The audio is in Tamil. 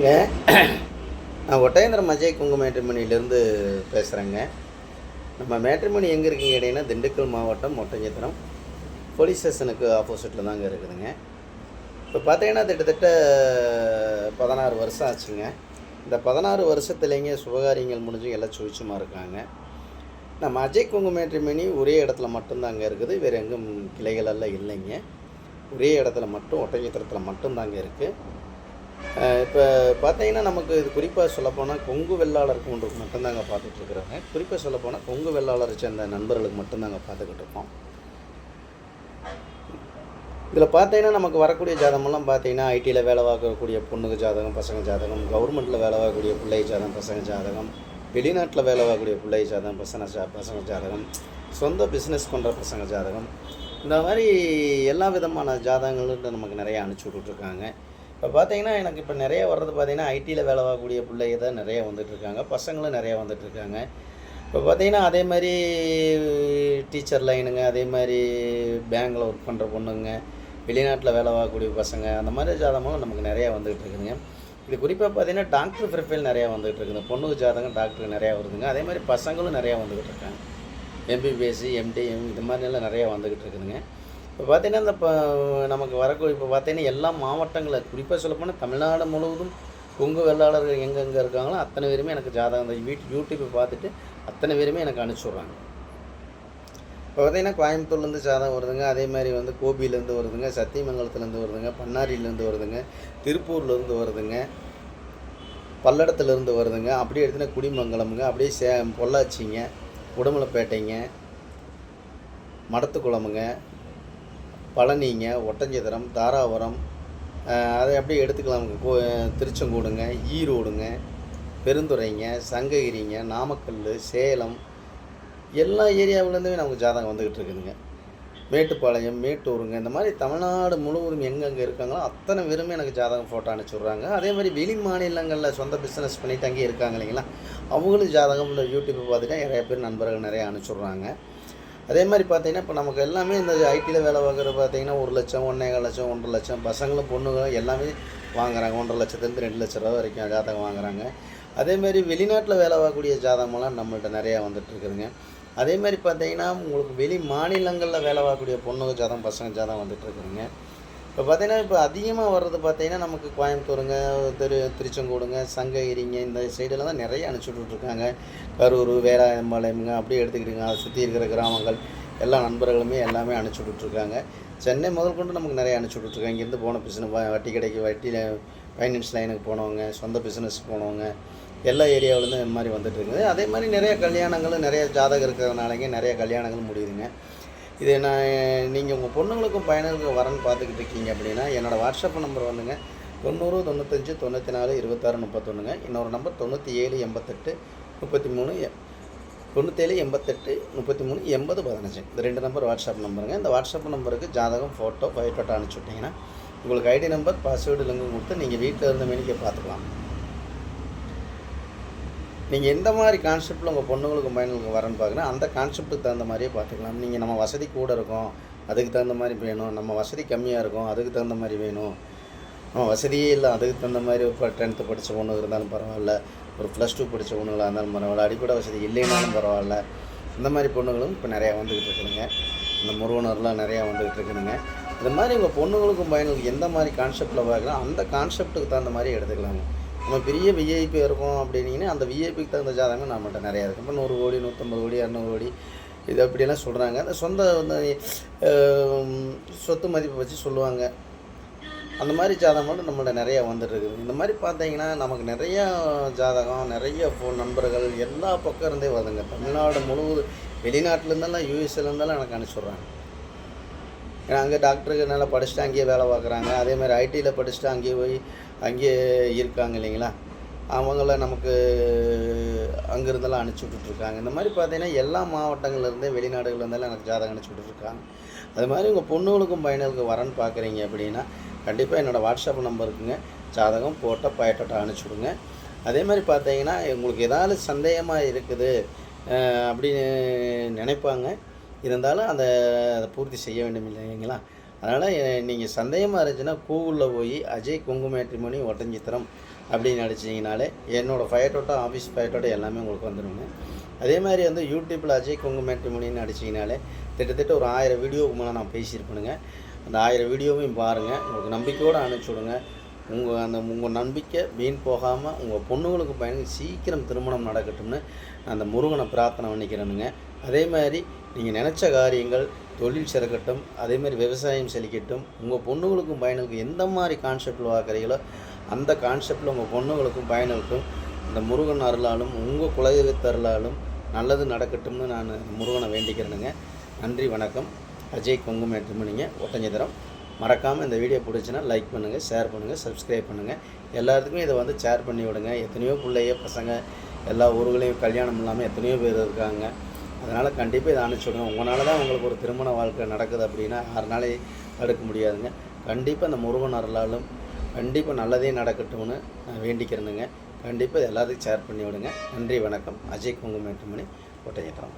இங்க நான் ஒட்டயந்திரம் அஜய் குங்கு மேட்ரிமணியிலேருந்து பேசுகிறேங்க நம்ம மேட்ரிமணி எங்கே இருக்கீங்க கேட்டிங்கன்னா திண்டுக்கல் மாவட்டம் ஒட்டஞ்சத்திரம் போலீஸ் ஸ்டேஷனுக்கு ஆப்போசிட்டில் தாங்க இருக்குதுங்க. இப்போ பார்த்தீங்கன்னா கிட்டத்தட்ட பதினாறு வருஷம் ஆச்சுங்க. இந்த பதினாறு வருஷத்துலேங்க சுபகாரியங்கள் முடிஞ்சு எல்லாம் சுவிச்சமாக இருக்காங்க. நம்ம அஜய் குங்கு மேட்ரிமணி ஒரே இடத்துல மட்டும்தாங்க இருக்குது. வேறு எங்கும் கிளைகளெல்லாம் இல்லைங்க. ஒரே இடத்துல மட்டும் ஒட்டஞ்சத்திரத்தில் மட்டும்தாங்க இருக்குது இப்போ பார்த்தீங்கன்னா நமக்கு இது குறிப்பாக சொல்லப்போனால் கொங்கு வெள்ளாளர் ஒன்றுக்கு மட்டும்தாங்க பார்த்துட்ருக்குறாங்க குறிப்பாக சொல்லப்போனால் கொங்கு வெள்ளாளரை சேர்ந்த நண்பர்களுக்கு மட்டும்தாங்க பார்த்துக்கிட்டு இருக்கோம். இதில் பார்த்தீங்கன்னா நமக்கு வரக்கூடிய ஜாதகமெல்லாம் பார்த்தீங்கன்னா ஐடியில் வேலை பார்க்கக்கூடிய பொண்ணுக்கு ஜாதகம் பசங்க ஜாதகம் கவர்மெண்ட்டில் வேலை பார்க்கக்கூடிய பிள்ளை ஜாதகம் பசங்க ஜாதகம் வெளிநாட்டில் வேலை பார்க்கக்கூடிய பிள்ளை ஜாதகம் பசங்க ஜா பசங்க ஜாதகம் சொந்த பிஸ்னஸ் பண்ணுற பசங்க ஜாதகம். இந்த மாதிரி எல்லா விதமான ஜாதகங்களும் நமக்கு நிறைய அனுப்பிச்சி விட்டுட்ருக்காங்க இப்போ பார்த்தீங்கன்னா எனக்கு இப்போ நிறைய வர்றது பார்த்தீங்கன்னா ஐடியில் வேலை பார்க்கக்கூடிய பிள்ளைங்க தான் நிறைய வந்துட்டுருக்காங்க. பசங்களும் நிறையா வந்துட்டுருக்காங்க. இப்போ பார்த்தீங்கன்னா அதே மாதிரி டீச்சர் லைனுங்க அதே மாதிரி பேங்கில் ஒர்க் பண்ணுற பொண்ணுங்க வெளிநாட்டில் வேலை பார்க்கக்கூடிய பசங்க அந்த மாதிரி ஜாதகமும் நமக்கு நிறையா வந்துகிட்டு இருக்குதுங்க இது குறிப்பாக பார்த்தீங்கன்னா டாக்டர் ப்ரிஃபைல் நிறையா வந்துகிட்டு இருக்குது பொண்ணுக்கு ஜாதகம் டாக்டருக்கு நிறையா வருதுங்க. அதே மாதிரி பசங்களும் நிறையா வந்துக்கிட்டு இருக்காங்க எம்பிபிஎஸ்சி எம்டிஎம் இது மாதிரிலாம் நிறையா வந்துக்கிட்டு இருக்குதுங்க இப்போ பார்த்தீங்கன்னா இந்த இப்போ நமக்கு வரக்கூடிய இப்போ பார்த்தீங்கன்னா எல்லா மாவட்டங்களில் குறிப்பாக சொல்லப்போனால் தமிழ்நாடு முழுவதும் கொங்கு வெள்ளாளர்கள் எங்கெங்கே இருக்காங்களோ அத்தனை பேருமே எனக்கு ஜாதகம் இந்த வீட்டு யூடியூப்பை பார்த்துட்டு அத்தனை பேருமே எனக்கு அனுப்பிச்சி விட்றாங்க. இப்போ பார்த்தீங்கன்னா கோயம்புத்தூர்லேருந்து ஜாதகம் வருதுங்க அதே மாதிரி வந்து கோபியிலேருந்து வருதுங்க சத்தியமங்கலத்துலேருந்து வருதுங்க பன்னாரியிலேருந்து வருதுங்க திருப்பூர்லேருந்து வருதுங்க பல்லடத்துலேருந்து வருதுங்க அப்படியே எடுத்துனா குடிமங்கலமுங்க அப்படியே சே பொள்ளாச்சிங்க உடமலைப்பேட்டைங்க மடத்துக்குளமுங்க பழனிங்க ஒட்டஞ்சத்திரம் தாராபுரம் அதை அப்படியே எடுத்துக்கலாம். கோ திருச்செங்கோடுங்க ஈரோடுங்க பெருந்துறைங்க சங்ககிரிங்க நாமக்கல் சேலம் எல்லா ஏரியாவிலேருந்துமே நமக்கு ஜாதகம் வந்துக்கிட்டு இருக்குதுங்க. மேட்டுப்பாளையம் மேட்டூருங்க இந்த மாதிரி தமிழ்நாடு முழுவதும் எங்கெங்கே இருக்காங்களோ அத்தனை பேருமே எனக்கு ஜாதகம் ஃபோட்டோ அனுப்பிச்சி விட்றாங்க. அதே மாதிரி வெளி மாநிலங்களில் சொந்த பிஸ்னஸ் பண்ணிட்டு அங்கே இருக்காங்க இல்லைங்களா? அவங்களும் ஜாதகம் இந்த யூடியூப்பை பார்த்துட்டு நிறைய பேர் நண்பர்கள் நிறைய அனுப்பிச்சி விட்றாங்க. அதே மாதிரி பார்த்தீங்கன்னா இப்போ நமக்கு எல்லாமே இந்த ஐடியில் வேலை பார்க்குறது பார்த்தீங்கன்னா ஒரு லட்சம் ஒன்றேகால் லட்சம் ஒன்றரை லட்சம். பசங்களும் பொண்ணுங்களும் எல்லாமே வாங்குறாங்க. ஒன்றரை லட்சத்துலேருந்து ரெண்டு லட்ச ரூபா வரைக்கும் ஜாதகம் வாங்குறாங்க. அதேமாரி வெளிநாட்டில் வேலை பார்க்கக்கூடிய ஜாதகமெல்லாம் நம்மள்ட்ட நிறையா வந்துட்டுருக்குதுங்க அதேமாதிரி அதே மாதிரி பார்த்தீங்கன்னா உங்களுக்கு வெளி மாநிலங்களில் வேலை பார்க்கக்கூடிய பொண்ணுங்க ஜாதகம் பசங்க ஜாதகம் வந்துட்டுருக்குதுங்க இப்போ பார்த்தீங்கன்னா இப்போ அதிகமாக வர்றது பார்த்தீங்கன்னா நமக்கு கோயம்புத்தூருங்க திரு திருச்செங்கோடுங்க சங்ககிரிங்க இந்த சைடெல்லாம் தான் நிறைய அனுப்பிச்சுட்ருக்காங்க கரூர் வேலாயம்பாளையம்ங்க அப்படியே எடுத்துக்கிட்டுங்க. அதை சுற்றி இருக்கிற கிராமங்கள் எல்லா நண்பர்களுமே எல்லாமே அனுப்பிச்சி விட்டுட்ருக்காங்க சென்னை முதல் கொண்டு நமக்கு நிறைய அனுப்பிச்சி விட்டுருக்காங்க இங்கேருந்து போன பிஸ்னஸ் வட்டி கடைக்கு வட்டியில் ஃபைனான்ஸ் லைனுக்கு போனவங்க சொந்த பிஸ்னஸ் போனவங்க எல்லா ஏரியாவிலேருந்து இந்த மாதிரி வந்துட்டு இருக்குது அதே மாதிரி நிறைய கல்யாணங்களும் நிறைய ஜாதகம் இருக்கிறதுனாலங்க நிறைய கல்யாணங்களும் முடியுதுங்க. இது நான் நீங்கள் உங்கள் பொண்ணுங்களுக்கும் பையனுக்கும் வரன்னு பார்த்துக்கிட்டு இருக்கீங்க அப்படின்னா என்னோடய வாட்ஸ்அப் நம்பர் வந்துங்க. தொண்ணூறு தொண்ணூத்தஞ்சு தொண்ணூற்றி நாலு இருபத்தாறு முப்பத்தொன்றுங்க இன்னொரு நம்பர் தொண்ணூற்றி ஏழு எண்பத்தெட்டு முப்பத்தி மூணு தொண்ணூற்றேழு எண்பத்தெட்டு முப்பத்தி மூணு எண்பது பதினஞ்சு. இந்த ரெண்டு நம்பர் வாட்ஸ்அப் நம்பருங்க இந்த வாட்ஸ்அப் நம்பருக்கு ஜாதகம் ஃபோட்டோ பயோட்டோட்டோ அனுப்பிச்சி விட்டிங்கன்னா உங்களுக்கு ஐடி நம்பர் பாஸ்வேர்டு லிங்கும் கொடுத்து நீங்கள் வீட்டில் இருந்த மேனிக்கே பார்த்துக்கலாம். நீங்கள் எந்த மாதிரி கான்செப்டில் உங்கள் பொண்ணுங்களுக்கு பையனுக்கு வரேன்னு பார்க்குறேன் அந்த கான்செப்ட்டுக்கு தகுந்த மாதிரியே பார்த்துக்கலாம் நீங்கள் நம்ம வசதி கூட இருக்கோம் அதுக்கு தகுந்த மாதிரி வேணும். நம்ம வசதி கம்மியாக இருக்கும் அதுக்கு தகுந்த மாதிரி வேணும். நம்ம வசதியே இல்லை அதுக்கு தகுந்த மாதிரி இப்போ டென்த்து படித்த பொண்ணு இருந்தாலும் பரவாயில்ல ஒரு ப்ளஸ் டூ படித்த பொண்ணுங்களாக இருந்தாலும் பரவாயில்ல அடிப்படை வசதி இல்லைனாலும் பரவாயில்ல. இந்த மாதிரி பொண்ணுங்களும் இப்போ நிறையா வந்துக்கிட்டு இருக்குதுங்க. இந்த முருகனர்லாம் நிறையா வந்துக்கிட்டு இருக்குதுங்க. இந்த மாதிரி உங்கள் பொண்ணுங்களுக்கும் பையனுக்கு எந்த மாதிரி கான்செப்டில் பார்க்குறோம் அந்த கான்செப்ட்டுக்கு தகுந்த மாதிரி எடுத்துக்கலாங்க. நம்ம பெரிய விஐபி இருக்கோம் அப்படின்னீங்கன்னா அந்த விஐபிக்கு தகுந்த ஜாதகம் நம்மகிட்ட நிறையா இருக்குது இப்போ நூறு கோடி நூற்றம்பது கோடி இரநூறு கோடி இது அப்படியெல்லாம் சொல்கிறாங்க அந்த சொந்த வந்து சொத்து மதிப்பை வச்சு சொல்லுவாங்க. அந்த மாதிரி ஜாதகம் மட்டும் நம்மள்ட்ட நிறையா வந்துட்டு இருக்குது. இந்த மாதிரி பார்த்தீங்கன்னா நமக்கு நிறையா ஜாதகம் நிறைய ஃபோன் நண்பர்கள் எல்லா பக்கம் இருந்தே வருதுங்க. தமிழ்நாடு முழுவதும் வெளிநாட்டிலேருந்தெல்லாம் யூஎஸ்லேருந்தெல்லாம் எனக்கு அனுப்பிச்சுட்றாங்க ஏன்னா அங்கே டாக்டருக்கு நல்லா படிச்சுட்டு அங்கேயே வேலை பார்க்குறாங்க. அதே மாதிரி ஐடியில் படிச்சுட்டு அங்கேயே போய் அங்கேயே இருக்காங்க இல்லைங்களா? அவங்கள நமக்கு அங்கேருந்தெல்லாம் அனுப்பிச்சி விட்டுட்ருக்காங்க. இந்த மாதிரி பார்த்தீங்கன்னா எல்லா மாவட்டங்கள்லேருந்தே வெளிநாடுகள்லேருந்தெல்லாம் எனக்கு ஜாதகம் அனுப்பிச்சி விட்டுட்ருக்காங்க. அது மாதிரி உங்கள் பொண்ணுகளுக்கும் பையனுக்கும் வரன்னு பார்க்குறீங்க அப்படின்னா கண்டிப்பாக என்னோடய வாட்ஸ்அப் நம்பருக்குங்க ஜாதகம் போட்டோ பயட்டோட்டை அனுப்பிச்சி விடுங்க. அதே மாதிரி பார்த்தீங்கன்னா உங்களுக்கு ஏதாவது சந்தேகமாக இருக்குது அப்படின்னு நினைப்பாங்க. இருந்தாலும் அந்த அதை பூர்த்தி செய்ய வேண்டும் இல்லைங்களா? அதனால் நீங்கள் சந்தேகமாக இருந்துச்சுன்னா கூகுளில் போய் அஜய் குங்குமேட்ரிமணி ஒட்டஞ்சித்திரம் அப்படின்னு அடிச்சிங்கனாலே என்னோடய ஃபயட்டோட்டோ ஆஃபீஸ் ஃபயட்டோட்டோ எல்லாமே உங்களுக்கு வந்துடுங்க. அதே மாதிரி வந்து யூடியூப்பில் அஜய் குங்கு மேட்ரிமோனின்னு அடிச்சிங்கனாலே கிட்டத்தட்ட ஒரு ஆயிரம் வீடியோவுக்கு மேலே நான் பேசியிருப்பேனுங்க அந்த ஆயிரம் வீடியோவையும் பாருங்கள் உங்களுக்கு நம்பிக்கையோடு அனுப்பிச்சி விடுங்க. உங்கள் அந்த உங்கள் நம்பிக்கை வீண் போகாமல் உங்கள் பொண்ணுங்களுக்கு பயணம் சீக்கிரம் திருமணம் நடக்கட்டும்னு அந்த முருகனை பிரார்த்தனை பண்ணிக்கிறேனுங்க. அதே மாதிரி நீங்கள் நினச்ச காரியங்கள் தொழில் சிறக்கட்டும் அதேமாதிரி விவசாயம் செழிக்கட்டும் உங்கள் பொண்ணுங்களுக்கும் பையனுக்கும் எந்த மாதிரி கான்செப்டில் பார்க்குறீங்களோ அந்த கான்செப்டில் உங்கள் பொண்ணுங்களுக்கும் பையனுக்கும் இந்த முருகன் அருளாலும் உங்கள் குலதெய்வத்து அருளாலும் நல்லது நடக்கட்டும்னு நான் முருகனை வேண்டிக்கிறேனுங்க. நன்றி வணக்கம். அஜய் கொங்கு மேட்ரிமணிங்க ஒட்டஞ்சத்திரம். மறக்காமல் இந்த வீடியோ பிடிச்சின்னா லைக் பண்ணுங்கள் ஷேர் பண்ணுங்கள் சப்ஸ்கிரைப் பண்ணுங்கள் எல்லாத்துக்குமே இதை வந்து ஷேர் பண்ணி விடுங்க. எத்தனையோ பிள்ளைய பசங்க எல்லா ஊர்களையும் கல்யாணம் இல்லாமல் எத்தனையோ பேர் இருக்காங்க. அதனால் கண்டிப்பாக இதை அனுப்பிச்சி விடுங்க உங்களால் தான் உங்களுக்கு ஒரு திருமண வாழ்க்கை நடக்குது அப்படின்னா யாருனாலே தடுக்க முடியாதுங்க. கண்டிப்பாக இந்த முருகன் அருளாலும் கண்டிப்பாக நல்லதே நடக்கட்டும்னு நான் வேண்டிக்கிறேனுங்க. கண்டிப்பாக இது எல்லாத்துக்கும் ஷேர் பண்ணி விடுங்க நன்றி வணக்கம். அஜய் குங்குமேட்டுமணி ஒட்டஞ்சத்திரம்